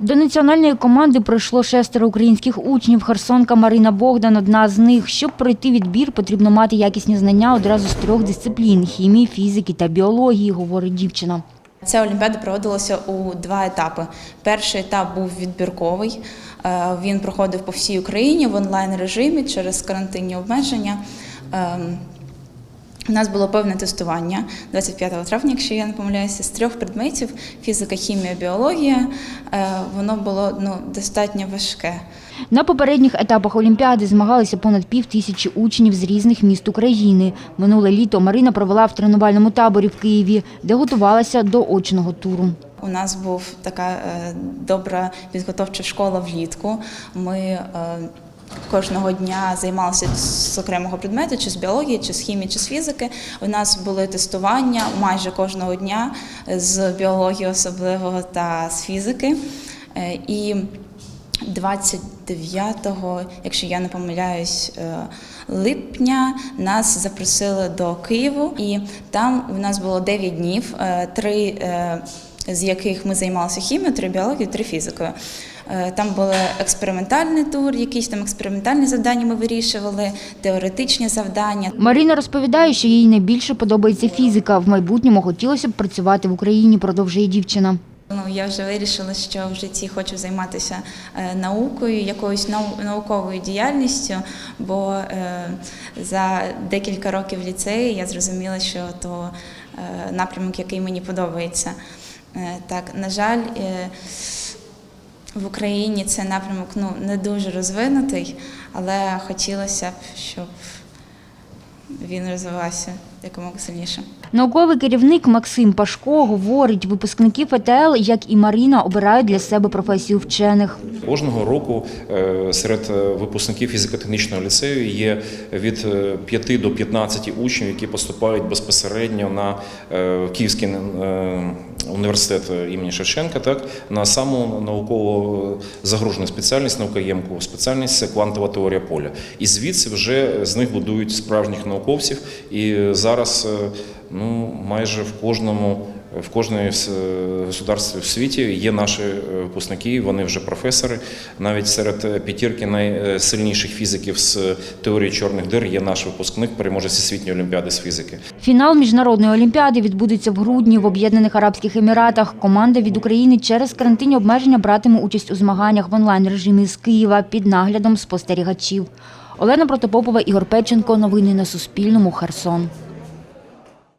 До національної команди пройшло шестеро українських учнів. Херсонка Марина Богдан – одна з них. Щоб пройти відбір, потрібно мати якісні знання одразу з трьох дисциплін – хімії, фізики та біології, говорить дівчина. Ця олімпіада проводилася у два етапи. Перший етап був відбірковий. Е, Він проходив по всій Україні в онлайн режимі через карантинні обмеження. У нас було певне тестування 25 травня, якщо я не помиляюся, з трьох предметів: фізика, хімія, біологія. Е, Воно було ну, достатньо важке. На попередніх етапах Олімпіади змагалися понад пів тисячі учнів з різних міст України. Минуле літо Марина провела в тренувальному таборі в Києві, де готувалася до очного туру. У нас був така е, добра підготовча школа влітку. Ми е, кожного дня займалися з окремого предмету, чи з біології, чи з хімії, чи з фізики. У нас були тестування майже кожного дня з біології особливо та з фізики. Е, І 29-го, якщо я не помиляюсь, е, липня нас запросили до Києву, і там у нас було 9 днів, е, три з яких ми займалися хімією, три біологією, три фізикою. Е, Там був експериментальний тур, якісь там експериментальні завдання ми вирішували, теоретичні завдання. Марина розповідає, що їй найбільше подобається фізика. В майбутньому хотілося б працювати в Україні, продовжує дівчина. Ну, я вже вирішила, що в житті хочу займатися е, наукою, якоюсь нау- науковою діяльністю, бо е, за декілька років в ліцеї я зрозуміла, що то напрямок, який мені подобається. Так, на жаль, в Україні цей напрямок ну, не дуже розвинутий, але хотілося б, щоб він розвивався якомога сильніше. Науковий керівник Максим Пашко говорить, випускників ЕТЛ, як і Маріна, обирають для себе професію вчених. Кожного року е, серед е, випускників фізико-технічного ліцею є від е, 5 до 15 учнів, які поступають безпосередньо на е, Київський е, університет імені Шевченка, так на саму науково загружену спеціальність наукоємку, спеціальність це квантова теорія поля. І звідси вже з них будують справжніх науковців. І зараз е, ну майже в кожному. В е, государстві в світі є наші е, випускники, вони вже професори. Навіть серед п'ятірки найсильніших фізиків з теорії чорних дир є наш випускник, переможець всесвітньої олімпіади з фізики. Фінал міжнародної олімпіади відбудеться в грудні в Об'єднаних Арабських Еміратах. Команда від України через карантинні обмеження братиме участь у змаганнях в онлайн режимі з Києва під наглядом спостерігачів. Олена Протопопова, Ігор Печенко. Новини на Суспільному. Херсон.